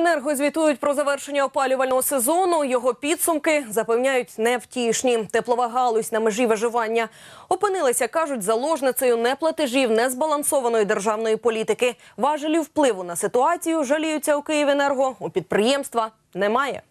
Київенерго звітують про завершення опалювального сезону. Його підсумки запевняють невтішні. Теплова галузь на межі виживання опинилася, кажуть, заложницею неплатежів незбалансованої державної політики. Важелів впливу на ситуацію жаліються у Київенерго. У підприємства немає.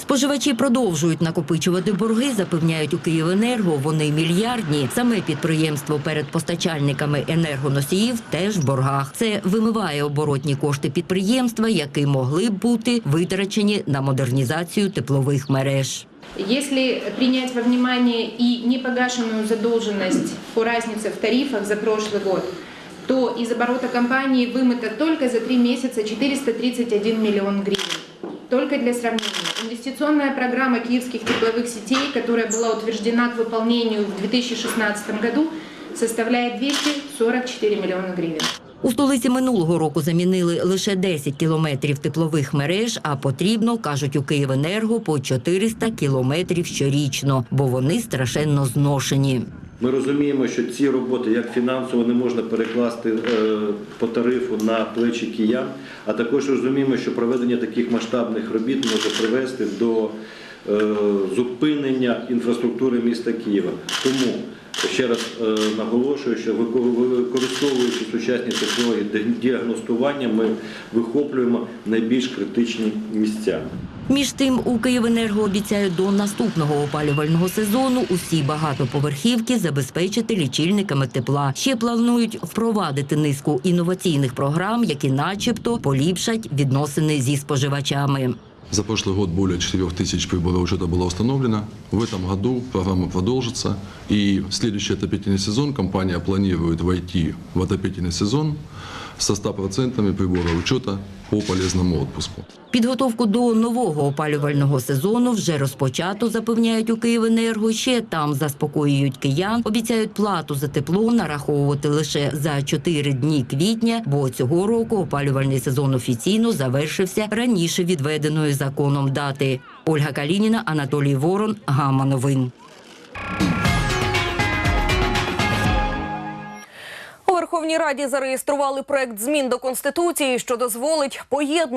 Споживачі продовжують накопичувати борги, запевняють у Київенерго. Вони мільярдні. Саме підприємство перед постачальниками енергоносіїв теж в боргах. Це вимиває оборотні кошти підприємства, які могли б бути витрачені на модернізацію теплових мереж. Если принять во внимание и непогашенную задолженность по разнице в тарифах за прошлый год, то из оборота компании вымыто только за три месяца 431 миллион гривен. Только для сравнения, инвестиционная программа киевских тепловых сетей, которая была утверждена к выполнению в 2016 году, составляет 244 миллиона гривен. У столиці минулого року замінили лише 10 кілометрів теплових мереж, а потрібно, кажуть у Київенерго, по 400 кілометрів щорічно, бо вони страшенно зношені. Ми розуміємо, що ці роботи як фінансово не можна перекласти е, по тарифу на плечі киян, а також розуміємо, що проведення таких масштабних робіт може привести до е, зупинення інфраструктури міста Києва. Тому ще раз е, наголошую, що вико- використовуючи сучасні технології ді- діагностування, ми вихоплюємо найбільш критичні місця. Між тим, у Київенерго обіцяють до наступного опалювального сезону усі багатоповерхівки забезпечити лічильниками тепла. Ще планують впровадити низку інноваційних програм, які, начебто, поліпшать відносини зі споживачами. За прошлый год более 4 тысяч приборов учета было установлено. В этом году программа продолжится. И в следующий отопительный сезон компания планирует войти в отопительный сезон со 100% приборов учета по полезному отпуску. Підготовку до нового опалювального сезону вже розпочато, запевняють у Київенерго. Ще там заспокоюють киян. Обіцяють плату за тепло нараховувати лише за 4 дні квітня, бо цього року опалювальний сезон офіційно завершився раніше відведеної законом дати. Ольга Калініна, Анатолій Ворон, Гама Верховній Раді зареєстрували проект змін до конституції, що дозволить поєднувати.